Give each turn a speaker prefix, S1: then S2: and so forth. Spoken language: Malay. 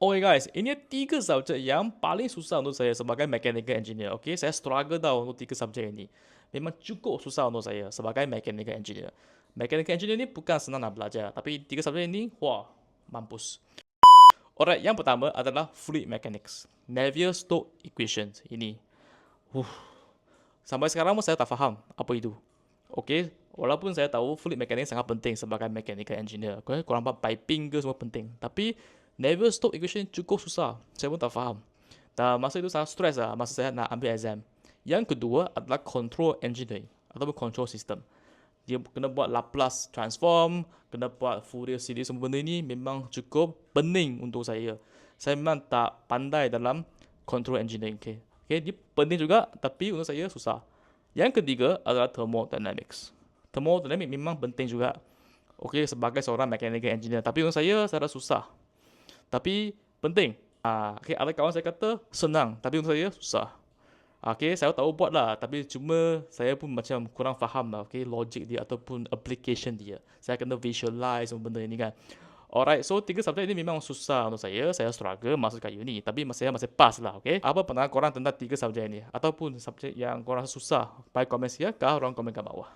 S1: Okay guys, ini tiga subjek yang paling susah untuk saya sebagai mechanical engineer. Okay, saya struggle tau untuk tiga subjek ini. Memang cukup susah untuk saya sebagai mechanical engineer. Mechanical engineer ni bukan senang nak belajar, tapi tiga subjek ini, wah, mampus. Alright, yang pertama adalah fluid mechanics. Navier-Stokes equations ini. Uh, sampai sekarang pun saya tak faham apa itu. Okay, walaupun saya tahu fluid mechanics sangat penting sebagai mechanical engineer. Okay, korang faham piping ke semua penting. Tapi Never stop equation cukup susah. Saya pun tak faham. Dan masa itu sangat stres lah masa saya nak ambil exam. Yang kedua adalah control engineering ataupun control system. Dia kena buat Laplace transform, kena buat Fourier series semua benda ni memang cukup pening untuk saya. Saya memang tak pandai dalam control engineering. Okay. okay, dia penting juga tapi untuk saya susah. Yang ketiga adalah thermodynamics. Thermodynamics memang penting juga. Okay, sebagai seorang mechanical engineer. Tapi untuk saya, saya rasa susah. Tapi penting. Ah, okay, ada kawan saya kata senang, tapi untuk saya susah. Okay, saya tahu buat lah, tapi cuma saya pun macam kurang faham lah, okay, logik dia ataupun application dia. Saya kena visualize semua benda ini kan. Alright, so tiga subjek ini memang susah untuk saya. Saya struggle masuk kat uni. Tapi saya masih pass lah, okay? Apa pandangan korang tentang tiga subjek ini? Ataupun subjek yang korang susah? Bagi komen siap, kah orang komen kat bawah.